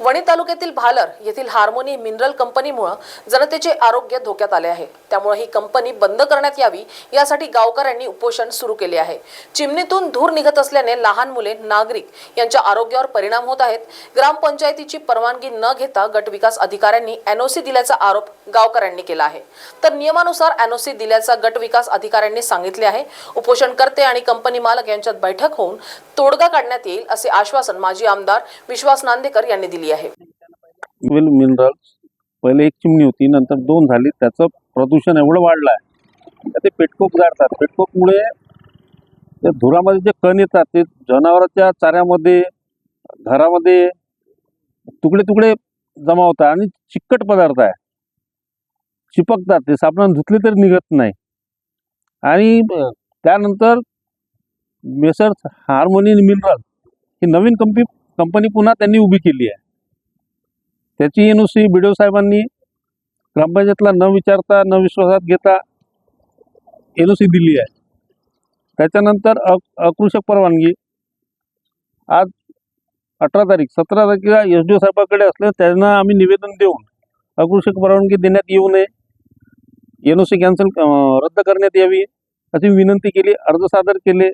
वणी तालुक्यातील भालर येथील harmony mineral कंपनीमुळे जनतेचे आरोग्य धोक्यात आले आहे. त्यामुळे ही कंपनी बंद करण्यात यावी यासाठी गावकऱ्यांनी उपोषण सुरू केले आहे. चिमणीतून धूर निघत असल्याने लहान मुले नागरिक यांच्या आरोग्यावर परिणाम होत आहेत. ग्रामपंचायतीची परवानगी न घेता गट विकास अधिकाऱ्यांनी एनओसी दिल्याचा आरोप गावकऱ्यांनी केला आहे. तर नियमानुसार एनओसी दिल्याचा गट विकास अधिकाऱ्यांनी सांगितले आहे. उपोषणकर्ते आणि कंपनी मालक यांच्यात बैठक होऊन तोडगा काढण्यात येईल असे आश्वासन माजी आमदार विश्वास नांदेकर यांनी दिली आहे. वेल मिनरल्स पहिले एक चिमणी होती नंतर दोन झाली. त्याचं प्रदूषण एवढं वाढलं आहे ते पेटकोक जाळतात पेटकोकमुळे ते धुरामध्ये जे कण येतात ते जनावरांच्या चाऱ्यामध्ये घरामध्ये तुकडे तुकडे जमा होतात आणि चिकट पदार्थ आहे. चिपकतात. ते साबणाने धुतले तरी निघत नाही. आणि त्यानंतर मेसर्स हार्मोनी मिनरल ही नवीन कंपनी कंपनी पुन्हा त्यांनी उभी केली आहे. त्याची N O C B D O साहेबांनी ग्रामपंचायतला न विचारता न विश्वासात घेता एन ओ सी दिली आहे. त्याच्यानंतर अ अकृषक परवानगी. आज अठरा तारीख सतरा तारखेला एस डी ओ साहेबाकडे असले त्यांना आम्ही निवेदन देऊन अकृषक परवानगी देण्यात येऊ नये. एन ओ सी कॅन्सल रद्द करण्यात यावी अशी विनंती केली अर्ज सादर केले.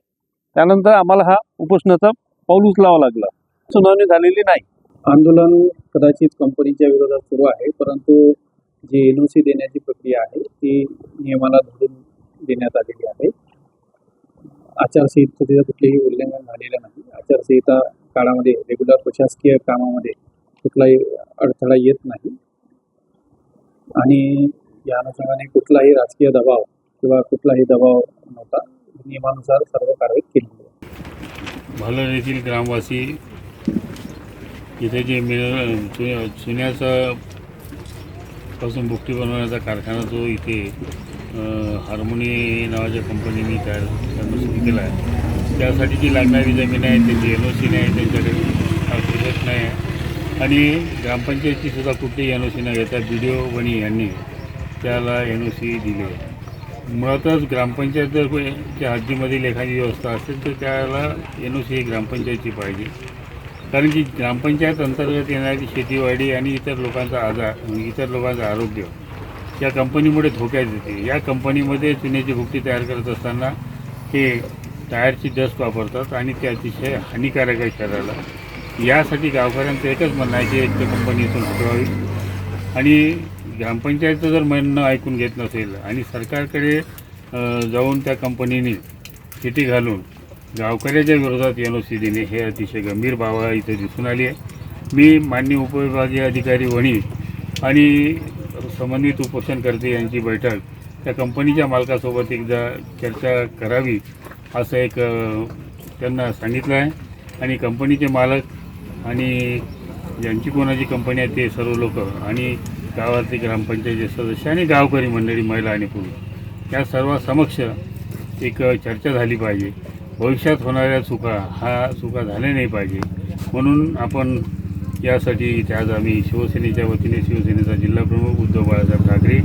त्यानंतर आम्हाला हा उपोषणाचा पाऊल उचलावा लागला. सुनावणी झालेली नाही. आंदोलन कदाचित कंपनीच्या विरोधात सुरू आहे परंतु जी एन ओ सी देण्याची प्रक्रिया आहे ती नियमाला धरून देण्यात आलेली आहे. आचारसंहितेचं कुठलेही उल्लंघन झालेलं नाही. आचारसंहिता काळामध्ये रेग्युलर प्रशासकीय कामामध्ये कुठलाही अडथळा येत नाही. आणि या अनुषंगाने कुठलाही राजकीय दबाव किंवा कुठलाही दबाव नव्हता. नियमानुसार सर्व कारवाई केली भालर येथील ग्रामवासी इथे जे मिनरल चुन्या चुन्याचा पासून बुकटी बनवण्याचा कारखाना जो इथे हार्मोनी नावाच्या कंपनीने तयार करणं सुरू केला आहे. त्यासाठी जी लागणारी जमीन आहे त्याची एन ओ सी नाही त्यांच्याकडे प्रोजेक्ट नाही आहे. आणि ग्रामपंचायतची सुद्धा कुठलीही एन ओ सी नाही घेता बी डी ओ वणी यांनी त्याला एन ओ सी दिली आहे. मुळातच ग्रामपंचायत जर कोणी- हद्दीमधील एखादी व्यवस्था असेल तर त्याला एन ओ सी ही ग्रामपंचायतची पाहिजे. कारण की ग्रामपंचायत अंतर्गत येणारी शेतीवाडी आणि इतर लोकांचा आजार इतर लोकांचं आरोग्य या कंपनीमुळे धोक्यात येते. या कंपनीमध्ये चुन्याची भुकटी तयार करत असताना हे टायरची डस्ट वापरतात आणि ते अतिशय हानिकारक आहे शरीराला. यासाठी गावकऱ्यांचं एकच म्हणणं आहे की एक कंपनीतून हटवावी आणि ग्रामपंचायतचं जर म्हणणं ऐकून घेत नसेल आणि सरकारकडे जाऊन त्या कंपनीने चिठी घालून गावकऱ्याच्या विरोधात एन ओ सी देणे हे अतिशय गंभीर बाब इथे दिसून आली आहे. मी माननीय उपविभागीय अधिकारी वणी आणि संबंधित उपोषणकर्ते यांची बैठक त्या कंपनीच्या मालकासोबत एकदा चर्चा करावी असं एक त्यांना सांगितलं आहे. आणि कंपनीचे मालक आणि ज्यांची कोणाची कंपनी आहे ते सर्व लोक आणि गावातले ग्रामपंचायतीचे सदस्य आणि गावकरी मंडळी महिला आणि पुरुष या सर्व समक्ष एक चर्चा झाली पाहिजे. भविष्यात होणाऱ्या चुका हा चुका झाल्या नाही पाहिजे. म्हणून आपण यासाठी इथे आज आम्ही शिवसेनेच्या वतीने शिवसेनेचा जिल्हाप्रमुख उद्धव बाळासाहेब ठाकरे